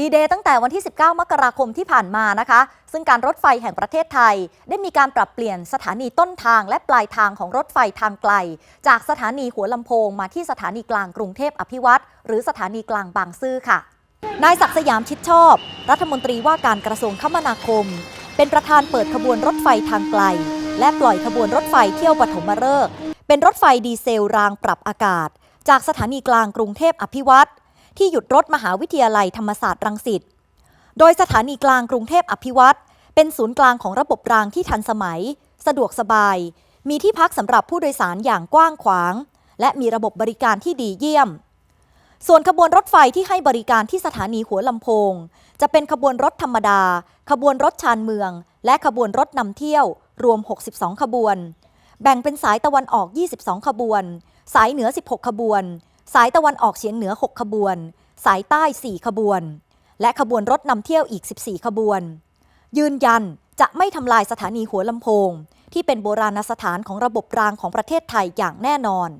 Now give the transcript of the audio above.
ดีเดย์ตั้งแต่วันที่ 19 มกราคมที่ผ่านมานะคะ ซึ่งการรถไฟแห่งประเทศไทย ได้มีการปรับเปลี่ยนสถานีต้นทางและปลายทางของรถไฟทางไกล จากสถานีหัวลำโพงมาที่สถานีกลางกรุงเทพอภิวัตรหรือสถานีกลางบางซื่อค่ะ นายศักสยามชิดชอบ รัฐมนตรีว่าการกระทรวงคมนาคม เป็นประธานเปิดขบวนรถไฟทางไกล และปล่อยขบวนรถไฟเที่ยวปฐมฤกษ์เป็นรถไฟดีเซลรางปรับอากาศ จากสถานีกลางกรุงเทพอภิวัตร ที่หยุดรถมหาวิทยาลัยธรรมศาสตร์รังสิต โดยสถานีกลางกรุงเทพอภิวัตรเป็นศูนย์กลางของระบบรางที่ทันสมัย สะดวกสบาย มีที่พักสำหรับผู้โดยสารอย่างกว้างขวาง และมีระบบบริการที่ดีเยี่ยม ส่วนขบวนรถไฟที่ให้บริการที่สถานีหัวลำโพง จะเป็นขบวนรถธรรมดา ขบวนรถชานเมือง และขบวนรถนำเที่ยว รวม 62 ขบวน แบ่งเป็นสายตะวันออก 22 ขบวน สายเหนือ 16 ขบวน สายตะวันออกเฉียงเหนือ 6 ขบวน สายใต้ 4 ขบวน และขบวนรถนำเที่ยวอีก 14 ขบวน ยืนยันจะไม่ทำลายสถานีหัวลำโพง ที่เป็นโบราณสถานของระบบรางของประเทศไทยอย่างแน่นอน